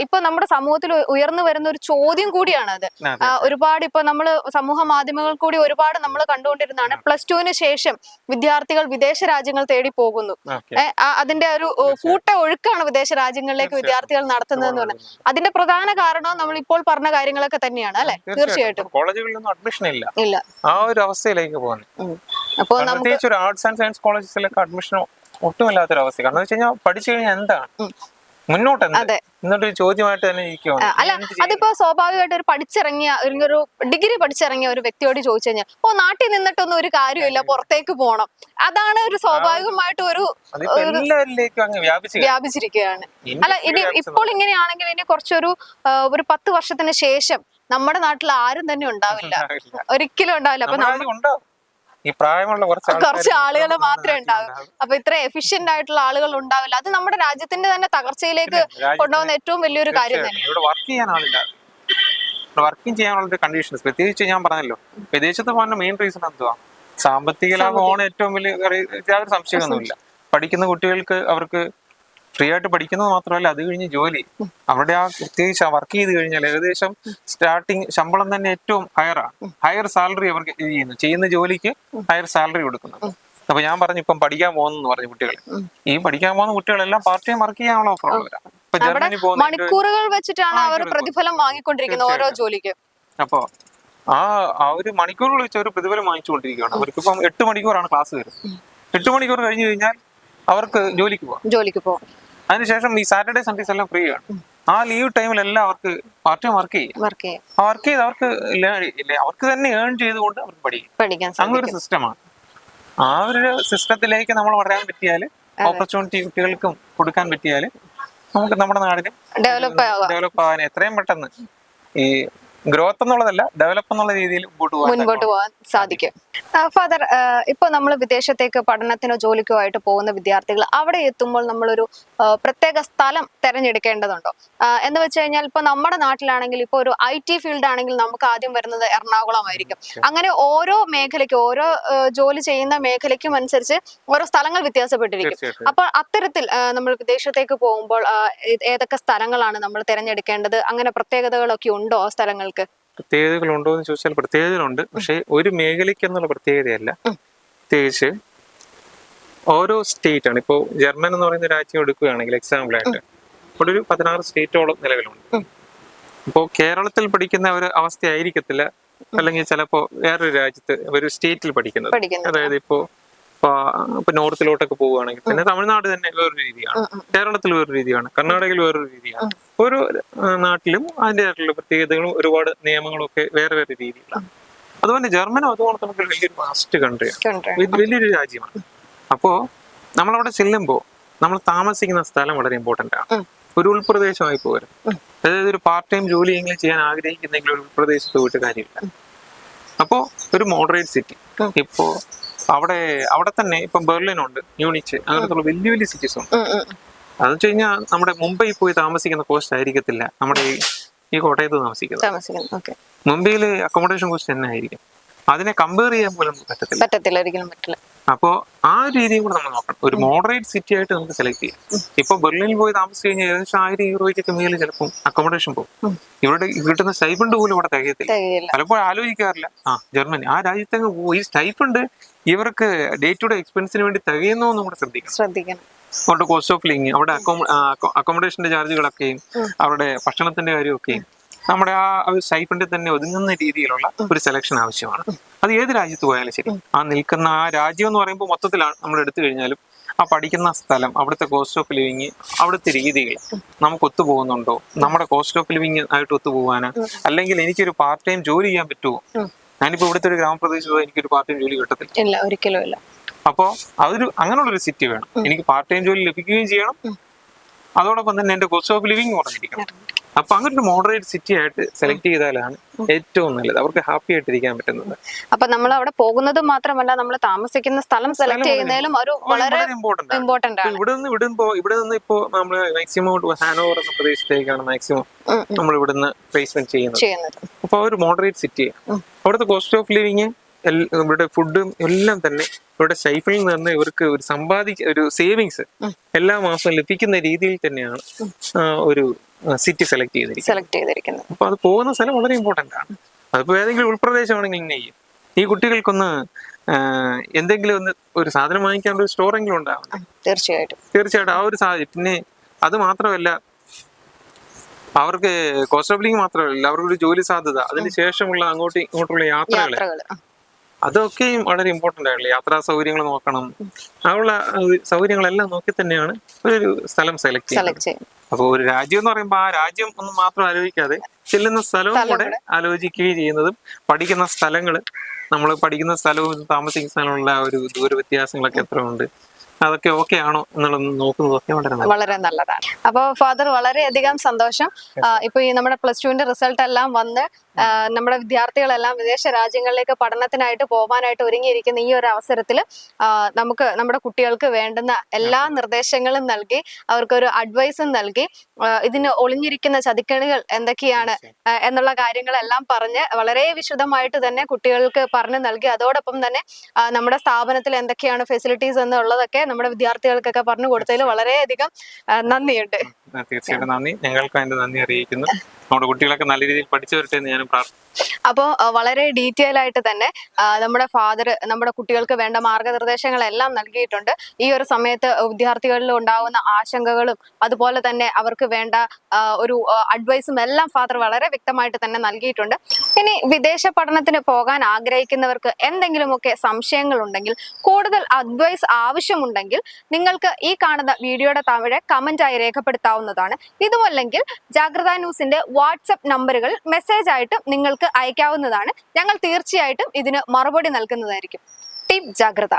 ഇപ്പൊ നമ്മുടെ സമൂഹത്തിൽ ഉയർന്നു വരുന്ന ഒരു ചോദ്യം കൂടിയാണ് അത്. ഒരുപാട് ഇപ്പൊ നമ്മൾ സമൂഹ മാധ്യമങ്ങൾ കൂടി ഒരുപാട് നമ്മൾ കണ്ടുകൊണ്ടിരുന്നതാണ്. പ്ലസ് ടുവിന് ശേഷം വിദ്യാർത്ഥികൾ വിദേശ രാജ്യങ്ങൾ തേടി പോകുന്നു. അതിന്റെ ഒരു കൂട്ട ഒഴുക്കാണ് വിദേശ രാജ്യങ്ങളിലേക്ക് വിദ്യാർത്ഥികൾ നടത്തുന്നതെന്ന് പറഞ്ഞാൽ. അതിന്റെ പ്രധാന കാരണം നമ്മൾ ഇപ്പോൾ പറഞ്ഞ കാര്യങ്ങളൊക്കെ തന്നെയാണ് അല്ലെ? തീർച്ചയായിട്ടും. കോളേജുകളിലൊന്നും അഡ്മിഷൻ ഇല്ല. ഇല്ല. ആ ഒരു അവസ്ഥയിലേക്ക് പോകുന്നു. അപ്പോൾ നമുക്ക് പ്രത്യേകിച്ച് ഒരു ആർട്സ് ആൻഡ് സയൻസ് കോളേജസിലൊക്കെ അഡ്മിഷൻ ഒട്ടുമില്ലാത്തൊരു അവസ്ഥ കാരണം വെച്ച് കഴിഞ്ഞാൽ പഠിച്ചു കഴിഞ്ഞാൽ എന്താണ്. മുന്നോട്ട് ചോദ്യമായിട്ട് തന്നെ അല്ല അതിപ്പോ സ്വാഭാവികമായിട്ട് ഒരു പഠിച്ചിറങ്ങിയ ഒരു- ഡിഗ്രി പഠിച്ചിറങ്ങിയ ഒരു വ്യക്തിയോട് ചോദിച്ചു കഴിഞ്ഞാൽ ഓ നാട്ടിൽ നിന്നിട്ടൊന്നും ഒരു കാര്യമില്ല പുറത്തേക്ക് പോകണം അതാണ് ഒരു സ്വാഭാവികമായിട്ട് ഒരു. വ്യാപിച്ചിരിക്കുകയാണ്. അല്ല ഇനി ഇപ്പോൾ ഇങ്ങനെയാണെങ്കിൽ ഇനി കുറച്ചൊരു ഒരു പത്ത് വർഷത്തിന് ശേഷം നമ്മുടെ നാട്ടിൽ ആരും തന്നെ ഉണ്ടാവില്ല. ഒരിക്കലും ഉണ്ടാവില്ല. അപ്പൊ ഈ പ്രായമുള്ള കുറച്ച് കുറച്ച് ആളുകൾ മാത്രമേ ഉണ്ടാകൂ അപ്പൊ ഇത്ര എഫിഷ്യന്റ് ആയിട്ടുള്ള ആളുകൾ ഉണ്ടാവില്ല. അത് നമ്മുടെ രാജ്യത്തിന്റെ തന്നെ തകർച്ചയിലേക്ക് കൊണ്ടുപോകുന്ന ഏറ്റവും വലിയൊരു കാര്യം തന്നെ. ഇവിടെ വർക്ക് ചെയ്യാൻ ആളില്ല വർക്കിംഗ് ചെയ്യാനുള്ള ഒരു കണ്ടീഷൻസ് പ്രത്യേകിച്ച് ഞാൻ പറഞ്ഞല്ലോ വിദേശത്ത് പോകാൻ മെയിൻ റീസൺ എന്തുവാ? സാമ്പത്തിക ലാഭമാണ് ഏറ്റവും വലിയ യാതൊരു സംശയമൊന്നുമില്ല. പഠിക്കുന്ന കുട്ടികൾക്ക് അവർക്ക് ഫ്രീ ആയിട്ട് പഠിക്കുന്നത് മാത്രമല്ല അത് കഴിഞ്ഞ് ജോലി. അവരുടെ ആ പ്രത്യേകിച്ച് വർക്ക് ചെയ്ത് കഴിഞ്ഞാൽ ഏകദേശം സ്റ്റാർട്ടിങ് ശമ്പളം തന്നെ ഏറ്റവും ഹയറാണ് ഹയർ സാലറി അവർക്ക് ചെയ്യുന്നു. ചെയ്യുന്ന ജോലിക്ക് ഹയർ സാലറി കൊടുക്കുന്നു. അപ്പൊ ഞാൻ പറഞ്ഞു ഇപ്പം പഠിക്കാൻ പോകുന്നു പറഞ്ഞു കുട്ടികൾ ഈ പഠിക്കാൻ പോകുന്ന കുട്ടികളെല്ലാം പാർട്ട് ടൈം വർക്ക് ചെയ്യാനുള്ള ഓഫർ ഉള്ളവരാണ് ഇപ്പൊ ജർമ്മനി പോകുന്ന മണിക്കൂറുകൾ വെച്ചിട്ടാണ് അവർ പ്രതിഫലം വാങ്ങിക്കൊണ്ടിരിക്കുന്നത് ഓരോ ജോലിക്ക്. അപ്പോ ആ ആ ഒരു മണിക്കൂറുകൾ വെച്ച് ഒരു പ്രതിഫലം വാങ്ങിച്ചുകൊണ്ടിരിക്കുകയാണ്. അവർക്ക് ഇപ്പം എട്ട് മണിക്കൂറാണ് ക്ലാസ് വരുന്നത്. എട്ട് മണിക്കൂർ കഴിഞ്ഞു കഴിഞ്ഞാൽ അവർക്ക് ജോലിക്ക് പോകാം ജോലിക്ക് പോകും അതിനുശേഷം ഈ സാറ്റർഡേ സൺഡേസ് എല്ലാം ഫ്രീ ആണ്. ആ ലീവ് ടൈമിലെല്ലാം അവർക്ക് പാർട്ട് ടൈം വർക്ക് ചെയ്യാം. വർക്ക് ചെയ്ത് അവർക്ക് അവർക്ക് തന്നെ ഏൺ ചെയ്തുകൊണ്ട് അവർക്ക് പഠിക്കും. അങ്ങനെ ഒരു സിസ്റ്റമാണ് ആ ഒരു സിസ്റ്റത്തിലേക്ക് നമ്മൾ വളരാൻ പറ്റിയാൽ ഓപ്പർച്യൂണിറ്റി കുട്ടികൾക്കും കൊടുക്കാൻ പറ്റിയാൽ നമുക്ക് നമ്മുടെ നാടിനും ഡെവലപ്പ് ആവാൻ എത്രയും പെട്ടെന്ന് ഈ ഗ്രോത്ത് എന്നുള്ളതല്ല ഡെവലപ്പ് എന്നുള്ള രീതിയിൽ മുൻപോട്ട് പോകാൻ സാധിക്കും. ഫാദർ ഇപ്പൊ നമ്മൾ വിദേശത്തേക്ക് പഠനത്തിനോ ജോലിക്കോ ആയിട്ട് പോകുന്ന വിദ്യാർത്ഥികൾ അവിടെ എത്തുമ്പോൾ നമ്മളൊരു പ്രത്യേക സ്ഥലം തെരഞ്ഞെടുക്കേണ്ടതുണ്ടോ? എന്ന് വെച്ച് കഴിഞ്ഞാൽ ഇപ്പൊ നമ്മുടെ നാട്ടിലാണെങ്കിൽ ഇപ്പൊ ഒരു ഐ ടി ഫീൽഡ് ആണെങ്കിൽ നമുക്ക് ആദ്യം വരുന്നത് എറണാകുളമായിരിക്കും. അങ്ങനെ ഓരോ മേഖലയ്ക്ക് ഓരോ ജോലി ചെയ്യുന്ന മേഖലയ്ക്കും അനുസരിച്ച് ഓരോ സ്ഥലങ്ങൾ വ്യത്യാസപ്പെട്ടിരിക്കും. അപ്പോൾ അത്തരത്തിൽ നമ്മൾ വിദേശത്തേക്ക് പോകുമ്പോൾ ഏതൊക്കെ സ്ഥലങ്ങളാണ് നമ്മൾ തിരഞ്ഞെടുക്കേണ്ടത്? അങ്ങനെ പ്രത്യേകതകളൊക്കെ ഉണ്ടോ ആ സ്ഥലങ്ങൾക്ക്? പ്രത്യേകതകൾ ഉണ്ടോ എന്ന് ചോദിച്ചാൽ പ്രത്യേകതകളുണ്ട്. പക്ഷേ ഒരു മേഖലയ്ക്ക് എന്നുള്ള പ്രത്യേകതയല്ല പ്രത്യേകിച്ച് ഓരോ സ്റ്റേറ്റ് ആണ് ഇപ്പോൾ ജർമ്മൻ എന്ന് പറയുന്ന രാജ്യം എടുക്കുകയാണെങ്കിൽ എക്സാമ്പിൾ ആയിട്ട് ഇവിടെ ഒരു പതിനാറ് സ്റ്റേറ്റോളം നിലവിലുണ്ട്. ഇപ്പോൾ കേരളത്തിൽ പഠിക്കുന്ന ഒരു അവസ്ഥയായിരിക്കത്തില്ല അല്ലെങ്കിൽ ചിലപ്പോ വേറൊരു രാജ്യത്ത് ഒരു സ്റ്റേറ്റിൽ പഠിക്കുന്നത്. അതായത് ഇപ്പോ ഇപ്പൊ ഇപ്പൊ നോർത്തിലോട്ടൊക്കെ പോവുകയാണെങ്കിൽ തന്നെ തമിഴ്നാട് തന്നെ വേറൊരു രീതിയാണ്. കേരളത്തിൽ വേറൊരു രീതിയാണ്. കർണാടകയിൽ വേറൊരു രീതിയാണ്. ഓരോ നാട്ടിലും അതിന്റെതായിട്ടുള്ള പ്രത്യേകതകളും ഒരുപാട് നിയമങ്ങളും ഒക്കെ വേറെ വേറെ രീതിയിലാണ്. അതുപോലെ ജർമ്മനും അതുപോലെ തന്നെ ഒരു വലിയൊരു വാസ്റ്റ് കൺട്രിയാണ്. വലിയൊരു രാജ്യമാണ്. അപ്പോ നമ്മളവിടെ ചെല്ലുമ്പോൾ നമ്മൾ താമസിക്കുന്ന സ്ഥലം വളരെ ഇമ്പോർട്ടന്റ് ആണ്. ഒരു ഉൾപ്രദേശമായി പോരും. അതായത് ഒരു പാർട്ട് ടൈം ജോലി ജോലിയെങ്കിലും ചെയ്യാൻ ആഗ്രഹിക്കുന്നെങ്കിൽ ഒരു ഉൾപ്രദേശത്ത് പോയിട്ട് കാര്യമില്ല. അപ്പോ ഒരു മോഡറേറ്റ് സിറ്റി ഉം. അവിടെ അവിടെ തന്നെ ഇപ്പം ബെർലിൻ ഉണ്ട് മ്യൂണിച്ച് അങ്ങനത്തെ വലിയ വലിയ സിറ്റീസ് ഉണ്ട്. അതെന്ന് വെച്ച് കഴിഞ്ഞാൽ നമ്മുടെ മുംബൈ പോയി താമസിക്കുന്ന കോസ്റ്റ് ആയിരിക്കത്തില്ല. നമ്മുടെ ഈ കോട്ടയത്ത് താമസിക്കുന്നത്. മുംബൈയിൽ അക്കോമഡേഷൻ കോസ്റ്റ് തന്നെ ആയിരിക്കും അതിനെ കമ്പയർ ചെയ്യാൻ പോലും പറ്റത്തില്ല. പറ്റത്തില്ല ഒരിക്കലും പറ്റില്ല. അപ്പോ ആ ഒരു രീതിയും കൂടെ നമ്മൾ നോക്കണം. ഒരു മോഡറേറ്റ് സിറ്റി ആയിട്ട് നമുക്ക് സെലക്ട് ചെയ്യാം. ഇപ്പൊ ബെർലിനിൽ പോയി താമസിച്ച് കഴിഞ്ഞാൽ ഏകദേശം ആയിരം യൂറോയ്ക്കൊക്കെ മേലെ ചിലപ്പോൾ അക്കോമഡേഷൻ പോകും. ഇവിടെ കിട്ടുന്ന സ്റ്റൈഫണ്ട് പോലും ഇവിടെ തികയത്തില്ല. പലപ്പോഴും ആലോചിക്കാറില്ല. ആ ജർമ്മനി. ആ രാജ്യത്തങ്ങ് പോയി സ്റ്റൈഫണ്ട് ഇവർക്ക് ഡേ ടു ഡേ എക്സ്പെൻസിന് വേണ്ടി തികയുന്നു എന്നും കൂടെ ശ്രദ്ധിക്കണം. ശ്രദ്ധിക്കണം. അവരുടെ കോസ്റ്റ് ഓഫ് ലിവിങ് അവിടെ അക്കോമഡേഷന്റെ ചാർജുകളൊക്കെയും അവരുടെ ഭക്ഷണത്തിന്റെ കാര്യമൊക്കെയും നമ്മുടെ ആ ഒരു സ്റ്റൈഫണ്ടിൽ തന്നെ ഒതുങ്ങുന്ന രീതിയിലുള്ള ഒരു സെലക്ഷൻ ആവശ്യമാണ്. അത് ഏത് രാജ്യത്ത് പോയാലും ശരി. ആ നിൽക്കുന്ന ആ രാജ്യം എന്ന് പറയുമ്പോൾ മൊത്തത്തിലാണ് നമ്മൾ എടുത്തു കഴിഞ്ഞാലും ആ പഠിക്കുന്ന സ്ഥലം അവിടുത്തെ കോസ്റ്റ് ഓഫ് ലിവിങ് അവിടുത്തെ രീതികൾ നമുക്ക് ഒത്തുപോകുന്നുണ്ടോ നമ്മുടെ കോസ്റ്റ് ഓഫ് ലിവിങ് ആയിട്ട് ഒത്തുപോകാനാ അല്ലെങ്കിൽ എനിക്കൊരു പാർട്ട് ടൈം ജോലി ചെയ്യാൻ പറ്റുമോ. ഞാനിപ്പോ ഇവിടുത്തെ ഒരു ഗ്രാമപ്രദേശത്ത് എനിക്കൊരു പാർട്ട് ടൈം ജോലി കിട്ടത്തില്ല. ഇല്ല ഒരിക്കലും ഇല്ല. അപ്പോ അതൊരു അങ്ങനെയുള്ള ഒരു സിറ്റി വേണം. എനിക്ക് പാർട്ട് ടൈം ജോലി ലഭിക്കുകയും ചെയ്യണം. അതോടൊപ്പം തന്നെ എന്റെ കോസ്റ്റ് ഓഫ് ലിവിങ് കുറഞ്ഞിരിക്കണം. അപ്പൊ അങ്ങനെ ഒരു മോഡറേറ്റ് സിറ്റി ആയിട്ട് സെലക്ട് ചെയ്താലാണ് ഏറ്റവും നല്ലത്. അവർക്ക് ഹാപ്പി ആയിട്ടിരിക്കാൻ പറ്റുന്നത്. അപ്പൊ നമ്മൾ അവിടെ പോകുന്നത് മാത്രമല്ല നമ്മൾ താമസിക്കുന്ന സ്ഥലം സെലക്ട് ചെയ്യുന്നതിലും ഒരു വളരെ ഇമ്പോർട്ടന്റ് ആണ്. ഇവിടെ നിന്ന് ഇവിടുന്ന് ഇവിടെ നിന്ന് ഇപ്പോ നമ്മൾ മാക്സിമം ഹാനോവർ എന്ന പ്രദേശത്തേക്കാണ് മാക്സിമം. നമ്മൾ ഇവിടുന്ന് പ്ലേസ്മെന്റ് ചെയ്യുന്നത്. അപ്പൊ ഒരു മോഡറേറ്റ് സിറ്റി. അവിടുത്തെ കോസ്റ്റ് ഓഫ് ലിവിങ് ഇവരുടെ ഫുഡും എല്ലാം തന്നെ ഇവരുടെ സ്റ്റൈഫിൽ നിന്ന് ഇവർക്ക് ഒരു സമ്പാദിക്ക ഒരു സേവിങ്സ് എല്ലാ മാസവും ലഭിക്കുന്ന രീതിയിൽ തന്നെയാണ് ഒരു സിറ്റി സെലക്ട് ചെയ്തിരിക്കുന്നത്. സെലക്ട് ചെയ്തിരിക്കുന്നത്. അപ്പൊ അത് പോകുന്ന സ്ഥലം വളരെ ഇമ്പോർട്ടന്റ് ആണ്. അതിപ്പോ ഏതെങ്കിലും ഉൾപ്രദേശമാണെങ്കിൽ ഇങ്ങനെ ചെയ്യും. ഈ കുട്ടികൾക്കൊന്ന് എന്തെങ്കിലും ഒന്ന് ഒരു സാധനം വാങ്ങിക്കാനുള്ള ഒരു സ്റ്റോറെങ്കിലും ഉണ്ടാവും തീർച്ചയായിട്ടും. തീർച്ചയായിട്ടും ആ ഒരു സാഹചര്യം. പിന്നെ അത് മാത്രമല്ല അവർക്ക് കോസ്റ്റ് ഓഫ് ലിവിംഗ് മാത്രമല്ല അവർക്കൊരു ജോലി സാധ്യത അതിന് ശേഷമുള്ള അങ്ങോട്ടും ഇങ്ങോട്ടുള്ള യാത്രകൾ അതൊക്കെയും വളരെ ഇമ്പോർട്ടന്റ് ആയിട്ടുള്ള യാത്രാ സൗകര്യങ്ങൾ നോക്കണം. അതുള്ള അത് സൗകര്യങ്ങളെല്ലാം നോക്കി തന്നെയാണ് ഒരു സ്ഥലം സെലക്ട് ചെയ്യുന്നത് അപ്പോൾ അപ്പൊ ഒരു രാജ്യം എന്ന് പറയുമ്പോൾ ആ രാജ്യം ഒന്നും മാത്രം ആലോചിക്കാതെ ചെല്ലുന്ന സ്ഥലവും സ്ഥലം കൂടെ ആലോചിക്കുകയും ചെയ്യുന്നതും പഠിക്കുന്ന സ്ഥലങ്ങൾ നമ്മൾ പഠിക്കുന്ന സ്ഥലവും താമസിക്കുന്ന സ്ഥലവും ഉള്ള ഒരു ദൂര വ്യത്യാസങ്ങളൊക്കെ എത്ര ഉണ്ട് അതൊക്കെ ഓക്കെ ആണോ എന്നുള്ളത് നോക്കുന്നതൊക്കെ വളരെ വളരെ നല്ലതാണ്. അപ്പൊ ഫാദർ വളരെയധികം സന്തോഷം. ഇപ്പൊ ഈ നമ്മുടെ പ്ലസ് ടുവിന്റെ റിസൾട്ട് എല്ലാം വന്ന് നമ്മുടെ വിദ്യാർത്ഥികളെല്ലാം വിദേശ രാജ്യങ്ങളിലേക്ക് പഠനത്തിനായിട്ട് പോകാനായിട്ട് ഒരുങ്ങിയിരിക്കുന്ന ഈ ഒരു അവസരത്തിൽ നമുക്ക് നമ്മുടെ കുട്ടികൾക്ക് വേണ്ടുന്ന എല്ലാ നിർദ്ദേശങ്ങളും നൽകി അവർക്കൊരു അഡ്വൈസും നൽകി ഇതിന് ഒളിഞ്ഞിരിക്കുന്ന ചതിക്കണികൾ എന്തൊക്കെയാണ് എന്നുള്ള കാര്യങ്ങളെല്ലാം പറഞ്ഞ് വളരെ വിശദമായിട്ട് തന്നെ കുട്ടികൾക്ക് പറഞ്ഞു നൽകി. അതോടൊപ്പം തന്നെ നമ്മുടെ സ്ഥാപനത്തിൽ എന്തൊക്കെയാണ് ഫെസിലിറ്റീസ് എന്നുള്ളതൊക്കെ നമ്മുടെ വിദ്യാർത്ഥികൾക്കൊക്കെ പറഞ്ഞു കൊടുത്തതിൽ വളരെയധികം നന്ദിയുണ്ട്. തീർച്ചയായിട്ടും നന്ദി. ഞങ്ങൾക്ക് അതിന്റെ നന്ദി അറിയിക്കുന്നു. നമ്മുടെ കുട്ടികളൊക്കെ നല്ല രീതിയിൽ പഠിച്ചു വരട്ടെ എന്ന് ഞാനും പ്രാർത്ഥിക്കുന്നു. അപ്പോൾ വളരെ ഡീറ്റെയിൽ ആയിട്ട് തന്നെ നമ്മുടെ ഫാദർ നമ്മുടെ കുട്ടികൾക്ക് വേണ്ട മാർഗനിർദ്ദേശങ്ങളെല്ലാം നൽകിയിട്ടുണ്ട്. ഈ ഒരു സമയത്ത് വിദ്യാർത്ഥികളിൽ ഉണ്ടാവുന്ന ആശങ്കകളും അതുപോലെ തന്നെ അവർക്ക് വേണ്ട ഒരു അഡ്വൈസും എല്ലാം ഫാദർ വളരെ വ്യക്തമായിട്ട് തന്നെ നൽകിയിട്ടുണ്ട്. ഇനി വിദേശ പഠനത്തിന് പോകാൻ ആഗ്രഹിക്കുന്നവർക്ക് എന്തെങ്കിലുമൊക്കെ സംശയങ്ങൾ ഉണ്ടെങ്കിൽ കൂടുതൽ അഡ്വൈസ് ആവശ്യമുണ്ടെങ്കിൽ നിങ്ങൾക്ക് ഈ കാണുന്ന വീഡിയോയുടെ താഴെ കമന്റ് ആയി രേഖപ്പെടുത്താവുന്നതാണ്. ഇതുമല്ലെങ്കിൽ ജാഗ്രത ന്യൂസിന്റെ വാട്സപ്പ് നമ്പറുകൾ മെസ്സേജ് ആയിട്ട് നിങ്ങൾക്ക് അയക്കാവുന്നതാണ് ഞങ്ങൾ തീർച്ചയായിട്ടും ഇതിന് മറുപടി നൽകുന്നതായിരിക്കും. ടീം ജാഗ്രത.